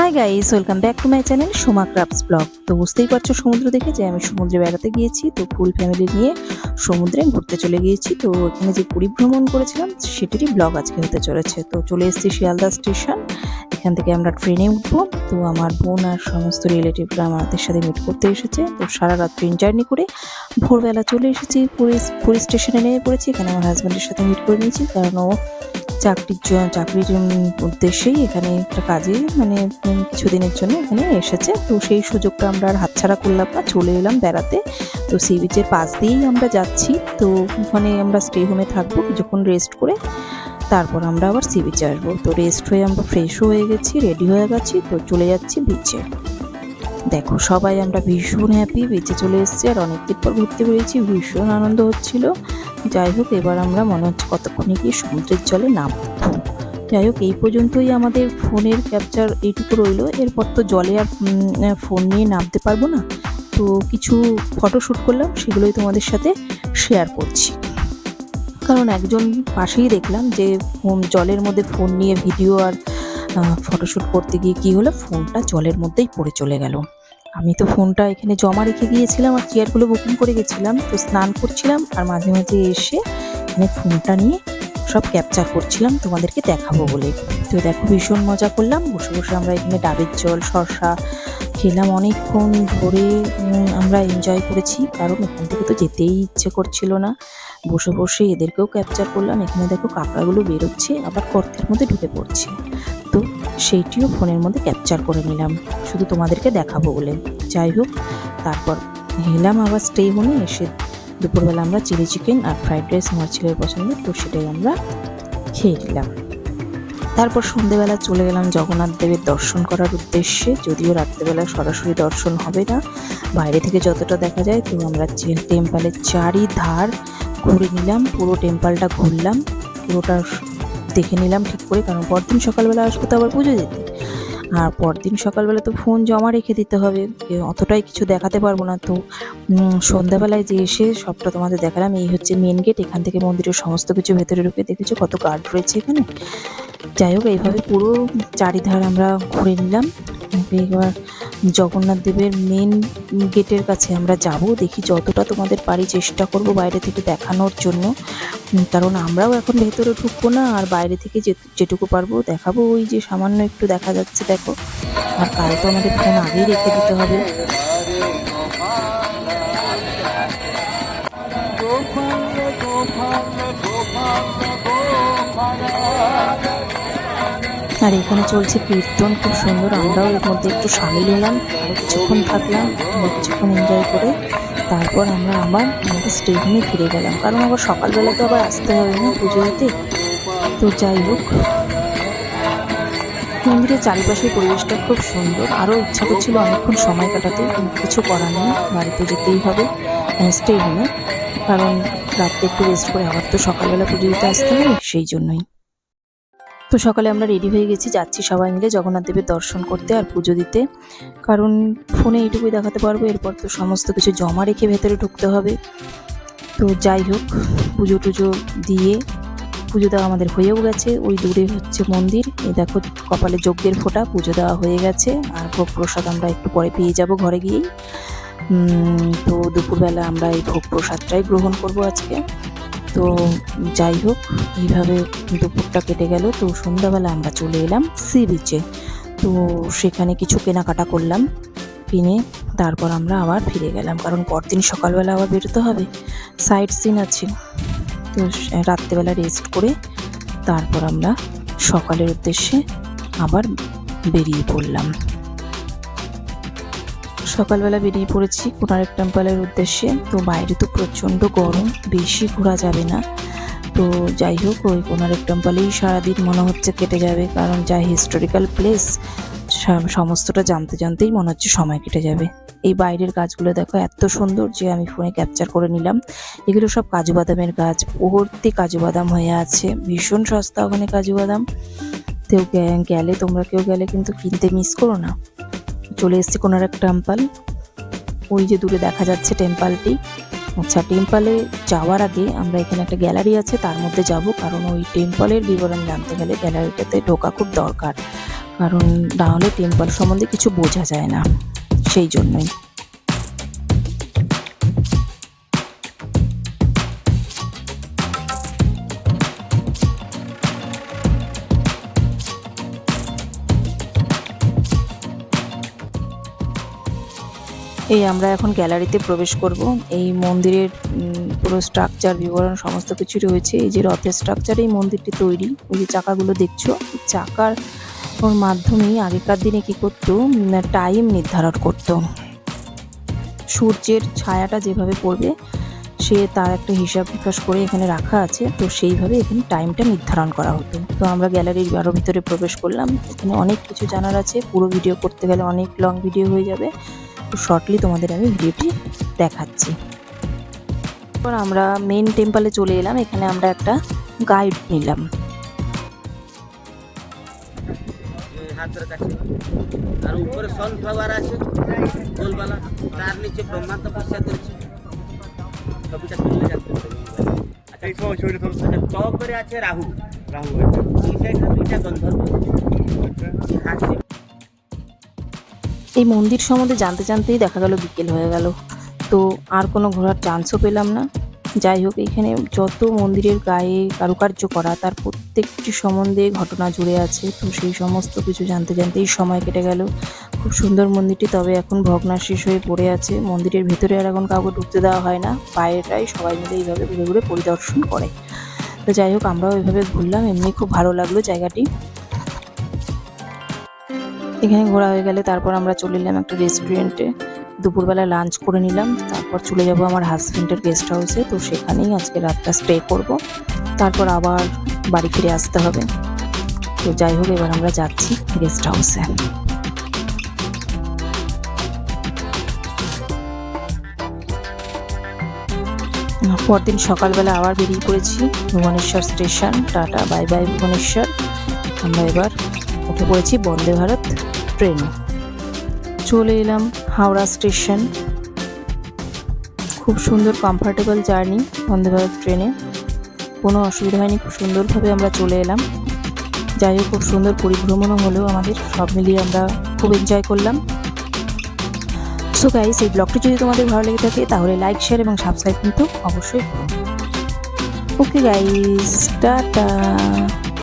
Hi guys welcome back to my channel Soma crafts vlog তো বুঝতেই পারছ, সমুদ্র দেখে যে আমি সমুদ্রে বেড়াতে গিয়েছি, তো ফুল ফ্যামিলি নিয়ে সমুদ্রে ঘুরতে চলে গিয়েছি। তো এখানে যে পুরী ভ্রমণ করেছিলাম, সেটিরই ব্লগ আজকে হতে চলেছে। তো চলে এসেছি শিয়ালদা স্টেশন, এখান থেকে আমরা ট্রেনে উঠবো। তো আমার বোন আর সমস্ত রিলেটিভরা আমাদের সাথে মিট করতে এসেছে। তো সারা রাত ট্রেন জার্নি করে ভোরবেলা চলে এসেছি পুরী পুরী স্টেশনে নেমে পড়েছি এখানে আমার হাজব্যান্ডের সাথে মিট করে নিয়েছি, কারণ ও চাকরির জ- চাকরির উদ্দেশ্যেই এখানে একটা কাজে মানে কিছুদিনের জন্য এখানে এসেছে। তো সেই সুযোগটা আমরা আর হাতছাড়া করলাম না, চলে এলাম বেড়াতে। তো সি বিচের পাশ দিয়েই আমরা যাচ্ছি। তো ওখানে আমরা স্টে হোমে থাকব কিছুক্ষণ রেস্ট করে। তারপর আমরা আবার সি বিচে আসব। তো রেস্ট হয়ে আমরা ফ্রেশও হয়ে গেছি রেডি হয়ে গেছি। তো চলে যাচ্ছি বিচে দেখো, সবাই আমরা ভীষণ হ্যাপি বেঁচে চলে এসেছি আর অনেকদিন পর ঘুরতে পেরেছি ভীষণ আনন্দ হচ্ছিল। যাই হোক, এবার আমরা মনে হচ্ছে কতক্ষণে গিয়ে সমুদ্রের জলে নামবো। যাই হোক, এই পর্যন্তই আমাদের ফোনের ক্যাপচার এইটুকু রইল। এরপর তো জলে আর ফোন নিয়ে নামতে পারব না। তো কিছু ফটোশ্যুট করলাম, সেগুলোই তোমাদের সাথে শেয়ার করছি। কারণ একজন পাশেই দেখলাম যে, ফোন, জলের মধ্যে ফোন নিয়ে ভিডিও আর ফটোশ্যুট করতে গিয়ে কী হলো? ফোনটা জলের মধ্যেই পড়ে চলে গেল। আমি তো ফোনটা এখানে জমা রেখে গিয়েছিলাম আর চেয়ারগুলো বুকিং করে গেছিলাম। তো স্নান করছিলাম আর মাঝে মাঝে এসে এখানে ফোনটা নিয়ে সব ক্যাপচার করছিলাম। তোমাদেরকে দেখাবো বলে। তো দেখো ভীষণ মজা করলাম। বসে বসে আমরা এখানে ডাবের জল, শসা খেলাম অনেকক্ষণ ধরে আমরা এনজয় করেছি। কারণ এখান থেকে তো যেতেই ইচ্ছে করছিল না। বসে বসে এদেরকেও ক্যাপচার করলাম। এখানে দেখো কাঁকড়াগুলো বেরোচ্ছে, আবার গর্তের মধ্যে ঢুকে পড়ছে। সেইটিও ফোনের মধ্যে ক্যাপচার করে নিলাম। শুধু তোমাদেরকে দেখাবো বলে। যাই হোক, তারপর এলাম আবার স্টে হোমে এসে দুপুরবেলা আমরা চিলি চিকেন আর ফ্রাইড রাইস আমার ছেলের পছন্দ তো সেটাই আমরা খেয়ে নিলাম। তারপর সন্ধেবেলা চলে গেলাম জগন্নাথ দেবের দর্শন করার উদ্দেশ্যে। যদিও রাত্রেবেলা সরাসরি দর্শন হবে না, বাইরে থেকে যতটা দেখা যায় তো আমরা টেম্পলের চারিধার ঘুরে নিলাম, পুরো টেম্পলটা ঘুরলাম। পুরোটা দেখে নিলাম ঠিক করে, কারণ পরদিন সকালবেলা আসব তো আবার পুজো দিতে। আর পরদিন সকালবেলা তো ফোন জমা রেখে দিতে হবে অতটাই কিছু দেখাতে পারব না। তো সন্ধ্যাবেলায় যে এসে সবটা তোমাদের দেখালাম, এই হচ্ছে মেন গেট এখান থেকে মন্দিরের সমস্ত কিছু ভেতরে ঢুকে দেখেছ, কত গার্ড রয়েছে এখানে। যাই হোক, এইভাবে পুরো চারিধার আমরা ঘুরে নিলাম। এবার জগন্নাথ দেবের মেন গেটের কাছে আমরা যাব, দেখি যতটা তোমাদের পারি চেষ্টা করব বাইরে থেকে দেখানোর জন্য। কারণ আমরাও এখন ভেতরে ঢুকবো না, আর বাইরে থেকে যেটুকু পারব দেখাবো, ওই যে সামান্য একটু দেখা যাচ্ছে, দেখো। আর কাল তো আমাদের ফোন আগেই রেখে দিতে হবে। আর এখানে চলছে কীর্তন, খুব সুন্দর। আমরাও এর মধ্যে একটু সামিল হলাম কিছুক্ষণ থাকলাম কিছুক্ষণ এনজয় করে তারপর আমরা আবার আমাদের স্টেশনে ফিরে গেলাম। কারণ আবার সকালবেলা তো আবার আসতে হবে না পুজো দিতে। তো যাই হোক, মন্দিরের চারিপাশের পরিবেশটা খুব সুন্দর। আরও ইচ্ছা করছিল অনেকক্ষণ সময় কাটাতে কিছু করার নেই। বাড়িতে যেতেই হবে স্টে হোমে কারণ রাত্রে একটু রেস্ট করে আবার তো সকালবেলা পুজো দিতে আসতে হবে, সেই জন্যই। তো সকালে আমরা রেডি হয়ে গেছি, যাচ্ছি সবাই মিলে জগন্নাথ দেবের দর্শন করতে আর পুজো দিতে। কারণ ফোনে এইটুকুই দেখাতে পারব, এরপর তো সমস্ত কিছু জমা রেখে ভেতরে ঢুকতে হবে। তো যাই হোক, পুজো টুজো দিয়ে পুজো দেওয়া আমাদের হয়েও গেছে। ওই দূরে হচ্ছে মন্দির, এই দেখো কপালে যজ্ঞের ফোঁটা, পুজো দেওয়া হয়ে গেছে। আর ভোগ প্রসাদ আমরা একটু পরে পেয়ে যাব ঘরে গিয়েই। তো দুপুরবেলা আমরা এই ভোগ প্রসাদটাই গ্রহণ করব আজকে। তো যাই হোক, এইভাবে দুপুরটা কেটে গেল। তো সন্ধ্যাবেলা আমরা চলে এলাম সি বিচে তো সেখানে কিছু কেনাকাটা করলাম, কিনে তারপর আমরা আবার ফিরে গেলাম। কারণ পরদিন সকালবেলা আবার বেরোতে হবে সাইড সিন আছে। তো রাত্রেবেলা রেস্ট করে তারপর আমরা সকালের উদ্দেশ্যে আবার বেরিয়ে পড়লাম। সকালবেলা বেরিয়ে পড়েছি কোনারক টেম্পলের উদ্দেশ্যে। তো বাইরে তো প্রচণ্ড গরম, বেশি ঘোরা যাবে না। তো যাই হোক, ওই কোনারক টেম্পলেই সারাদিন মনে হচ্ছে কেটে যাবে। কারণ যা হিস্টোরিক্যাল প্লেস সমস্তটা জানতে জানতেই মনে হচ্ছে সময় কেটে যাবে। এই বাইরের গাছগুলো দেখো এত সুন্দর যে আমি ফোনে ক্যাপচার করে নিলাম। এগুলো সব কাজু বাদামের গাছ। ভর্তি কাজু বাদাম হয়ে আছে। ভীষণ সস্তা ওখানে কাজু বাদাম। গে- গেলে, তোমরা কেউ গেলে কিন্তু কিনতে মিস করো না। চলে এসেছি একটা টেম্পল ওই যে দূরে দেখা যাচ্ছে টেম্পলটি আচ্ছা টেম্পলে যাওয়ার আগে আমরা এখানে একটা গ্যালারি আছে, তার মধ্যে যাব, কারণ ওই টেম্পলের বিবরণ জানতে গেলে গ্যালারিটাতে ঢোকা খুব দরকার। কারণ না হলে টেম্পল সম্বন্ধে কিছু বোঝা যায় না, সেই জন্যই। এই আমরা এখন গ্যালারিতে প্রবেশ করব। এই মন্দিরের পুরো স্ট্রাকচার বিবরণ, সমস্ত কিছু রয়েছে। এই যে রথের স্ট্রাকচার এই মন্দিরটি তৈরি। ওই যে চাকাগুলো দেখছ? চাকার মাধ্যমেই আগেকার দিনে কি করতো? টাইম নির্ধারণ করতো। সূর্যের ছায়াটা যেভাবে পড়বে, সে তার একটা হিসাব বিকাশ করে এখানে রাখা আছে। তো সেইভাবে এখানে টাইমটা নির্ধারণ করা হতো। তো আমরা গ্যালারির আরও ভিতরে প্রবেশ করলাম। এখানে অনেক কিছু জানার আছে। পুরো ভিডিও করতে গেলে অনেক লং ভিডিও হয়ে যাবে। শর্টলি তোমাদের আমি ভিডিওটি দেখাচ্ছি। এরপর আমরা মেন টেম্পলে চলে এলাম এখানে আমরা একটা গাইড নিলাম। আর উপরে সনফ্লাওয়ার আছে গোলবালা তার নিচে ব্রহ্মা তপস্যা করছে ছবিটা তুললে যাচ্ছে আচ্ছা আচ্ছা টপ করে আছে রাহু রাহু আচ্ছা। এই সাইডে দুইটা গন্ধর্ব। হাসি। এই মন্দির সম্বন্ধে জানতে জানতেই দেখা গেল বিকেল হয়ে গেল। তো আর কোনো ঘোরার চান্সও পেলাম না। যাই হোক এখানে যত মন্দিরের গায়ে কারুকার্য করা, তার প্রত্যেকটি সম্বন্ধে ঘটনা জুড়ে আছে। তো সেই সমস্ত কিছু জানতে জানতেই সময় কেটে গেল। খুব সুন্দর মন্দিরটি, তবে এখন ভগ্নাশেষ হয়ে পড়ে আছে। মন্দিরের ভেতরে আর এখন কাউকে ঢুকতে দেওয়া হয় না। বাইরেটাই সবাই মিলে এইভাবে ঘুরে ঘুরে পরিদর্শন করে। তো যাই হোক, আমরাও এইভাবে ঘুরলাম। এমনি খুব ভালো লাগল জায়গাটি। এখানে ঘোরা হয়ে গেলে তারপর আমরা চলে এলাম একটা রেস্টুরেন্টে দুপুরবেলা লাঞ্চ করে নিলাম, তারপর চলে যাব আমার হাজবেন্ডের গেস্ট হাউসে তো সেখানেই আজকে রাতটা স্টে করব। তারপর আবার বাড়ি ফিরে আসতে হবে। তো যাই হোক, এবার আমরা যাচ্ছি গেস্ট হাউসে পরদিন সকালবেলা আবার বেরিয়ে পড়েছি Bhubaneswar station tata bye bye Bhubaneswar. আমরা এবার উঠে পড়েছি বন্দে ভারত ট্রেনে। চলে এলাম হাওড়া স্টেশন। খুব সুন্দর কমফর্টেবল জার্নি বন্দে ভারত ট্রেনে। কোনো অসুবিধা হয়নি, খুব সুন্দরভাবে আমরা চলে এলাম। যাই হোক, খুব সুন্দর পরিভ্রমণও হলেও আমাদের, সব মিলিয়ে আমরা খুব এনজয় করলাম। সো গাইস এই ব্লগটি যদি তোমাদের ভালো লেগে থাকে, তাহলে লাইক শেয়ার এবং সাবস্ক্রাইব কিন্তু অবশ্যই ওকে গাইস টাটা।